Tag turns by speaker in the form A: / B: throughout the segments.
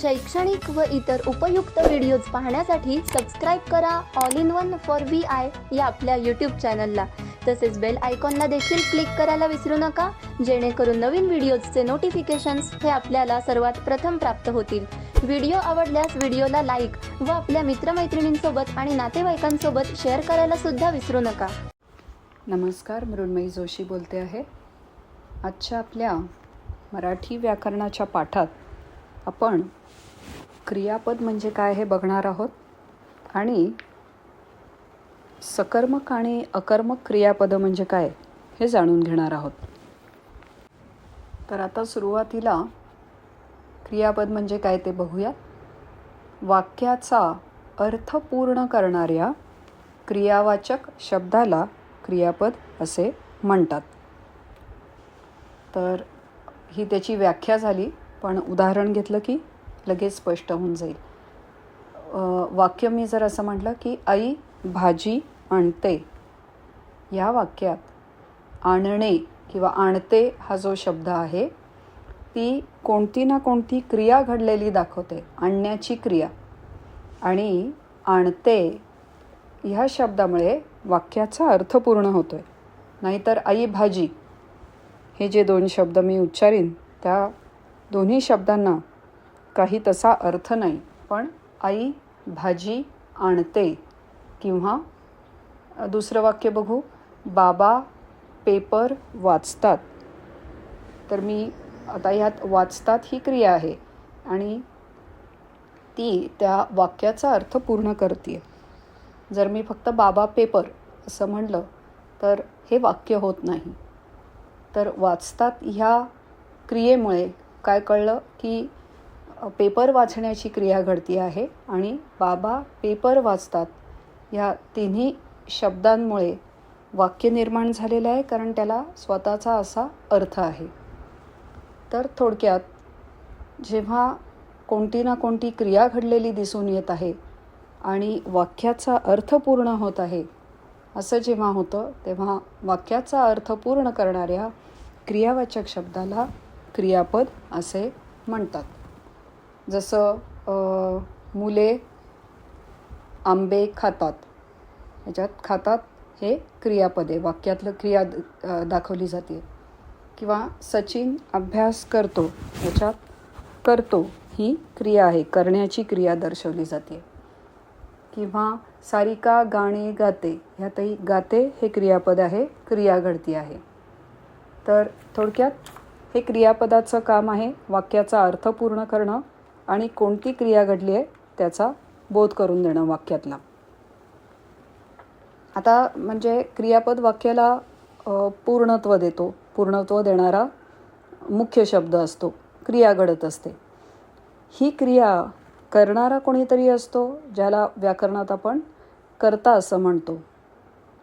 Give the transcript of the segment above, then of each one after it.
A: शैक्षणिक व इतर उपयुक्त व्हिडिओज पाहण्यासाठी सबस्क्राईब करा. All in one for V I या आपल्या यूट्यूब चॅनलला तसेच बेल आयकॉनला देखील क्लिक करायला विसरू नका. जेणेकरून नवीन व्हिडिओजचे नोटिफिकेशन्स हे आपल्याला सर्वात प्रथम प्राप्त होतील. व्हिडिओ आवडल्यास व्हिडिओला लाईक व आपल्या मित्रमैत्रिणींसोबत आणि नातेवाईकांसोबत शेअर करायला सुद्धा विसरू नका.
B: नमस्कार मृण्मयी जोशी बोलते आहे. आजच्या आपल्या मराठी व्याकरणाच्या पाठात आपण क्रियापद म्हणजे काय हे बघणार आहोत? आणि सकर्मक आणि अकर्मक क्रियापदं म्हणजे काय हे जाणून घेणार आहोत. तर आता सुरुवातीला क्रियापद म्हणजे काय ते बघूयात वाक्याचा अर्थ पूर्ण करणाऱ्या क्रियावाचक शब्दाला क्रियापद असे म्हणतात. तर ही त्याची व्याख्या झाली. पण उदाहरण घेतलं की लगेच स्पष्ट होऊन जाईल. वाक्य मी जर असं म्हटलं की आई भाजी आणते या वाक्यात आणणे किंवा आणते हा जो शब्द आहे ती कोणती ना कोणती क्रिया घडलेली दाखवते आणण्याची क्रिया. आणि आणते ह्या शब्दामुळे वाक्याचा अर्थ पूर्ण होतो आहे नाहीतर आई भाजी हे जे दोन शब्द मी उच्चारीन त्या दोन्ही शब्दांना काही तसा अर्थ नाही. पण आई भाजी आणते किंवा दुसरं वाक्य बघू. बाबा पेपर वाचतात. तर मी आता ह्यात वाचतात ही क्रिया आहे. आणि ती त्या वाक्याचा अर्थ पूर्ण करते जर मी फक्त बाबा पेपर असं म्हणलं तर हे वाक्य होत नाही. तर वाचतात ह्या क्रियेमुळे काय कळलं की पेपर वाचण्याची क्रिया घडती आहे आणि बाबा पेपर वाचतात. ह्या तिन्ही शब्दांमुळे वाक्य निर्माण झालेलं आहे कारण त्याला स्वतःचा असा अर्थ आहे. तर थोडक्यात जेव्हा कोणती ना कोणती क्रिया घडलेली दिसून येत आहे आणि वाक्याचा अर्थ पूर्ण होत आहे असं जेव्हा होतं तेव्हा वाक्याचा अर्थ पूर्ण करणाऱ्या क्रियावाचक शब्दाला क्रियापद असे म्हणतात. जसं मुले आंबे खातात. ह्याच्यात खातात हे क्रियापदे वाक्यातलं क्रिया द- दाखवली जाते. किंवा सचिन अभ्यास करतो ह्याच्यात करतो ही क्रिया आहे करण्याची क्रिया दर्शवली जाते. किंवा सारिका गाणे गाते ह्यातही गाते हे क्रियापद आहे क्रिया घडती आहे. तर थोडक्यात हे क्रियापदाचं काम आहे वाक्याचा अर्थ पूर्ण करणं आणि कोणती क्रिया घडली आहे त्याचा बोध करून देणं वाक्यातला. आता म्हणजे क्रियापद वाक्याला पूर्णत्व देतो. पूर्णत्व देणारा मुख्य शब्द असतो. क्रिया घडत असते. ही क्रिया करणारा कोणीतरी असतो ज्याला व्याकरणात आपण करता असं म्हणतो.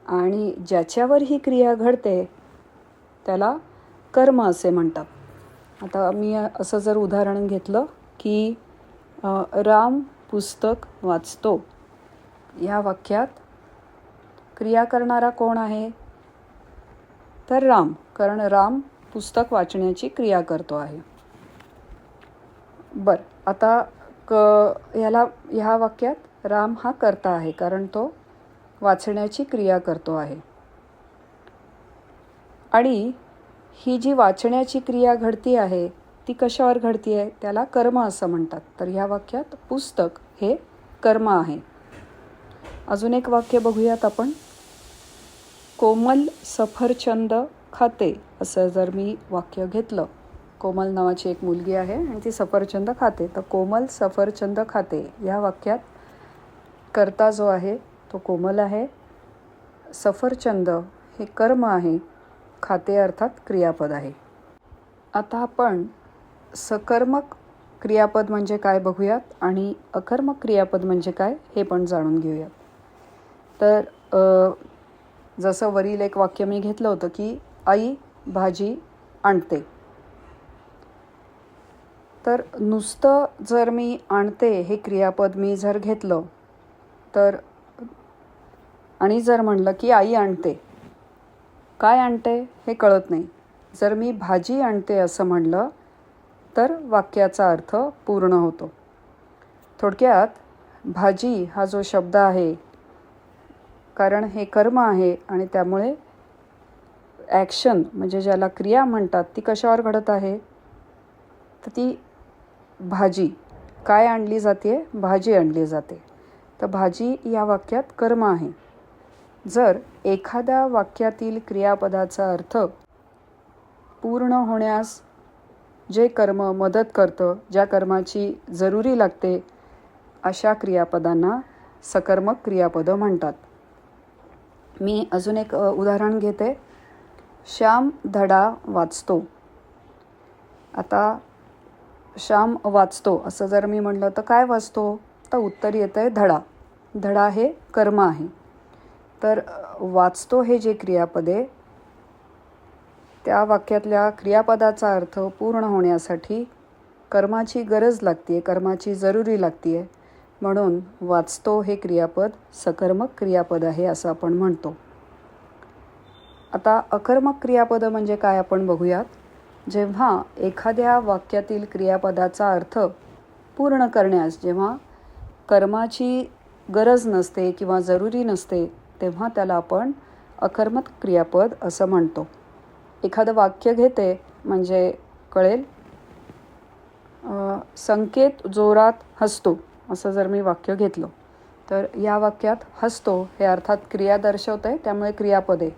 B: आणि ज्याच्यावर ही क्रिया घडते त्याला कर्म असे म्हणतात. आता मी असं जर उदाहरण घेतलं की राम पुस्तक वाचतो. या वाक्यात क्रिया करणारा कोण आहे? तर राम कारण राम पुस्तक वाचण्याची क्रिया करतो आहे. बर आता क ह्याला ह्या वाक्यात राम हा करता आहे कारण तो वाचण्याची क्रिया करतो आहे. आणि ही जी वाचण्याची क्रिया घडती आहे ती कशावर घडती आहे त्याला कर्म असं म्हणतात. तर ह्या वाक्यात पुस्तक हे कर्म आहे. अजून एक वाक्य बघूयात आपण. कोमल सफरचंद खाते असं जर मी वाक्य घेतलं. कोमल नावाची एक मुलगी आहे आणि ती सफरचंद खाते. तर कोमल सफरचंद खाते या वाक्यात कर्ता जो आहे तो कोमल आहे. सफरचंद हे कर्म आहे. खाते अर्थात क्रियापद आहे. आता आपण सकर्मक क्रियापद म्हणजे काय बघूयात आणि अकर्मक क्रियापद म्हणजे काय हे पण जाणून घेऊयात. तर जसं वरील एक वाक्य मी घेतलं होतं की आई भाजी आणते. तर नुसतं जर मी आणते हे क्रियापद मी जर घेतलं तर आणि जर म्हणलं की आई आणते काय आणते हे कळत नाही. जर मी भाजी आणते असं म्हणलं तर वाक्याचा अर्थ पूर्ण होतो. थोडक्यात भाजी हा जो शब्द आहे कारण हे कर्म आहे आणि त्यामुळे ॲक्शन म्हणजे ज्याला क्रिया म्हणतात ती कशावर घडत आहे? तर ती भाजी. काय आणली जाते? भाजी आणली जाते. तर भाजी या वाक्यात कर्म आहे. जर एखाद्या वाक्यातील क्रियापदाचा अर्थ पूर्ण होण्यास जे कर्म मदत करतं ज्या कर्माची जरुरी लागते अशा क्रियापदांना सकर्मक क्रियापदं म्हणतात. मी अजून एक उदाहरण घेते. श्याम धडा वाचतो. आता श्याम वाचतो असं जर मी म्हणलं तर काय वाचतो? तर उत्तर येतं आहे धडा. धडा हे कर्म आहे. तर वाचतो हे जे क्रियापदे त्या वाक्यातल्या क्रियापदाचा अर्थ पूर्ण होण्यासाठी कर्माची गरज लागते कर्माची जरुरी लागते म्हणून वाचतो हे क्रियापद सकर्मक क्रियापद आहे असं आपण म्हणतो. आता अकर्मक क्रियापद म्हणजे काय आपण बघूयात. जेव्हा एखाद्या वाक्यातील क्रियापदाचा अर्थ पूर्ण करण्यास जेव्हा कर्माची गरज नसते किंवा जरुरी नसते तेव्हा त्याला आपण अकर्मक क्रियापद असं म्हणतो. एखादं वाक्य घेते म्हणजे कळेल? संकेत जोरात हसतो असं जर मी वाक्य घेतलं तर या वाक्यात हसतो हे अर्थात क्रिया दर्शवतं आहे त्यामुळे क्रियापद आहे.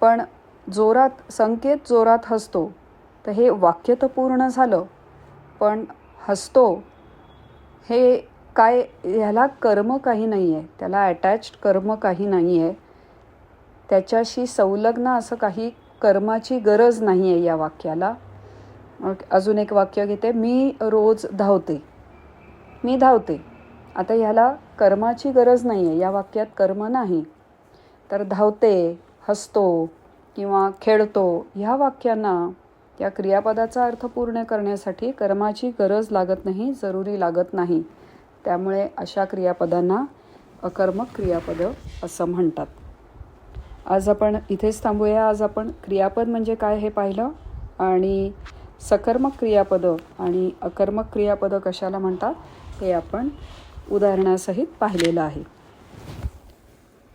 B: पण जोरात संकेत जोरात हसतो तर हे वाक्य तर पूर्ण झालं पण हसतो हे काय ह्याला कर्म काही नाही आहे त्याला अटॅच्ड कर्म काही नाही आहे त्याच्याशी संलग्न असं काही कर्माची गरज नाही आहे या वाक्याला. अजून एक वाक्य घेते. मी रोज धावते. मी धावते. आता ह्याला कर्माची गरज नाही आहे या वाक्यात कर्म नाही. तर धावते हसतो किंवा खेळतो ह्या वाक्यांना त्या क्रियापदाचा अर्थ पूर्ण करण्यासाठी कर्माची गरज लागत नाही जरुरी लागत नाही. त्यामुळे अशा क्रियापदांना अकर्मक क्रियापदं असं म्हणतात. आज आपण इथेच थांबूया. आज आपण क्रियापद म्हणजे काय हे पाहिलं? आणि सकर्मक क्रियापदं आणि अकर्मक क्रियापदं कशाला म्हणतात? हे आपण उदाहरणासहित पाहिलेलं आहे.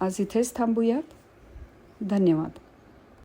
B: आज इथेच थांबूयात. धन्यवाद.